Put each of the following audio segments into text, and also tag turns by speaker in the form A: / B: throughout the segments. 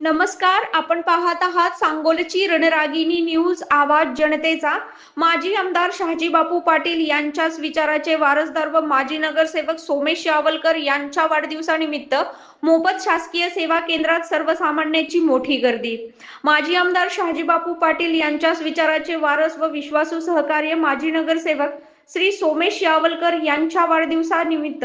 A: नमस्कार आपण पाहत आहात सांगोलची रणरागिनी न्यूज आवाज जनतेचा. माजी आमदार शहाजी बापू पाटील यांच्याच विचाराचे वारसदार व माजी नगरसेवक सोमेश यावलकर यांच्या वाढदिवसानिमित्त मोफत शासकीय सेवा केंद्रात सर्वसामान्यांची मोठी गर्दी. माजी आमदार शहाजी बापू पाटील यांच्याच विचाराचे वारस व विश्वासू सहकार्य माजी नगरसेवक श्री सोमेश यावलकर यांच्या वाढदिवसानिमित्त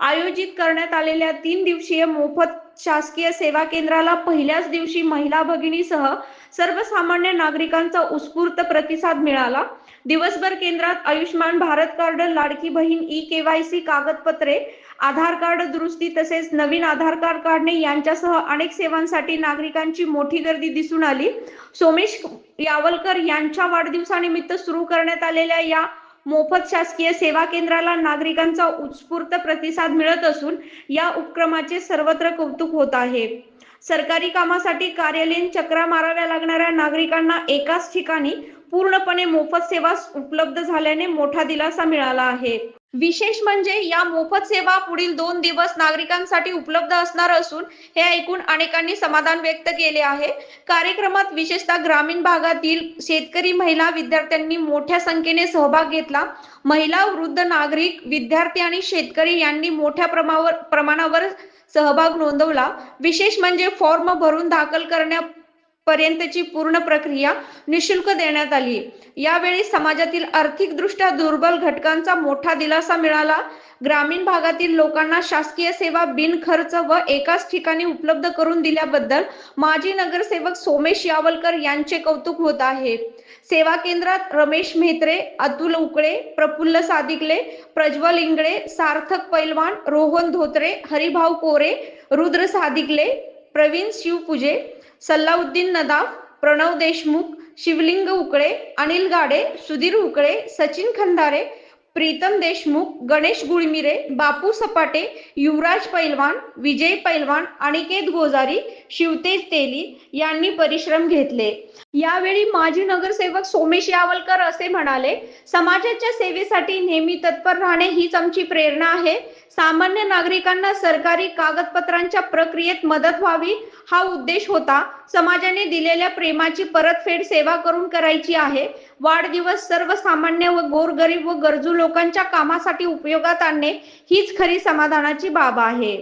A: आयोजित करण्यात आलेल्या तीन दिवसीय मोफत शासकीय सेवा केंद्राला पहिल्याच दिवशी महिला भगिनीसह सर्वसामान्य नागरिकांचा उत्स्फूर्त प्रतिसाद मिळाला. दिवसभर केंद्रात Ayushman Bharat card Ladki Bahin e KYC कागदपत्रे आधार कार्ड दुरुस्ती तसेच नवीन आधार कार्ड काढणे यांच्यासह अनेक सेवांसाठी नागरिकांची मोठी गर्दी दिसून आली. सोमेश यावलकर यांच्या वाढदिवसानिमित्त सुरू करण्यात आलेल्या या मोफत शासकीय सेवा केंद्राला नागरिकांचा उत्स्फूर्त प्रतिसाद मिळत असून या उपक्रमाचे सर्वत्र कौतुक होत आहे. सरकारी कामासाठी कार्यालयीन चक्रा माराव्या लागणाऱ्या नागरिकांना एकाच ठिकाणी पूर्णपणे मोफत सेवा उपलब्ध झाल्याने मोठा दिलासा मिळाला आहे. विशेष म्हणजे या मोफत सेवा पुढील दोन दिवस नागरिकांसाठी उपलब्ध असणार असून हे ऐकून अनेकांनी समाधान व्यक्त केले आहे. कार्यक्रमात विशेषतः ग्रामीण भागातील शेतकरी महिला विद्यार्थ्यांनी मोठ्या संख्येने सहभाग घेतला. महिला वृद्ध नागरिक विद्यार्थी आणि शेतकरी यांनी मोठ्या प्रमावर प्रमाणावर सहभाग नोंदवला. विशेष म्हणजे फॉर्म भरून दाखल करण्या पर्यंतची पूर्ण प्रक्रिया निशुल्क देण्यात आली. यावेळी समाजातील आर्थिकदृष्ट्या दुर्बल घटकांचा मोठा दिलासा मिळाला. ग्रामीण भागातील लोकांना शासकीय सेवा बिनखर्च व एकाच ठिकाणी उपलब्ध करून दिल्याबद्दल माजी नगरसेवक सोमेश यावलकर यांचे कौतुक होत आहे. सेवा केंद्रात रमेश मेहत्रे अतुल उकळे प्रफुल्ल सादिकले प्रज्वल इंगळे सार्थक पैलवान रोहन धोत्रे हरिभाऊ कोरे रुद्र सादिकले प्रवीण शिवपूजे सल्लाउद्दीन नदाफ प्रणव देशमुख शिवलिंग उकळे अनिल गाडे सुधीर उकळे सचिन खंदारे प्रीतम देशमुख गणेश गुळमिरे बापू सपाटे युवराज पैलवान विजय पैलवान अनिकेत गोजारी शिवतेज तेली यांनी परिश्रम घेतले. यावेळी माजी नगरसेवक सोमेश यावलकर असे म्हणाले समाजाच्या सेवेसाठी नेहमी तत्पर राहणे हीच आमची प्रेरणा आहे. सामान्य नागरिकांना सरकारी कागदपत्रांच्या प्रक्रियेत मदत व्हावी हा उद्देश होता. समाजाने दिलेल्या प्रेमाची परतफेड सेवा करून करायची आहे. वाढदिवस सर्वसामान्य व गोरगरीब व गरजू लोकांच्या कामासाठी उपयोगात आणणे हीच खरी समाधानाची बाब आहे.